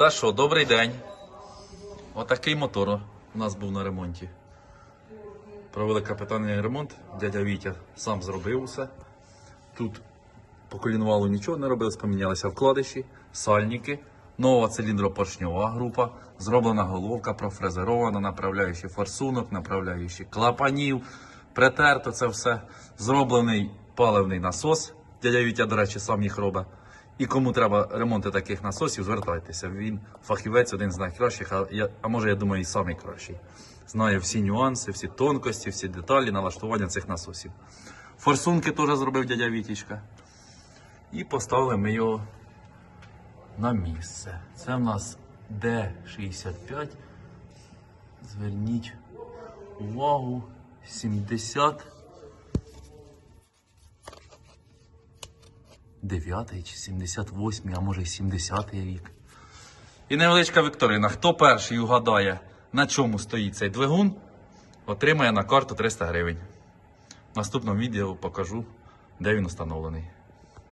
Та що, добрий день. Отакий мотор у нас був на ремонті. Провели капітальний ремонт, дядя Вітя сам зробив усе. Тут по колінвалу нічого не робилось, помінялися вкладиші, сальники, нова циліндропоршньова група, зроблена головка, профрезерована, направляючий форсунок, направляючий клапанів, притерто це все. Зроблений паливний насос. Дядя Вітя, до речі, сам їх робить. І кому треба ремонти таких насосів, звертайтеся. Він фахівець, один з найкращих, а, я, а може, я думаю, і самий кращий. Знає всі нюанси, всі тонкості, всі деталі налаштування цих насосів. Форсунки теж зробив дядя Вітічка. І поставили ми його на місце. Це в нас D65. Зверніть увагу. 70. 9 чи 78, а може й 70 рік. І невеличка Вікторина. Хто перший угадає, на чому стоїть цей двигун, отримає на карту 300 гривень. В наступному відео покажу, де він встановлений.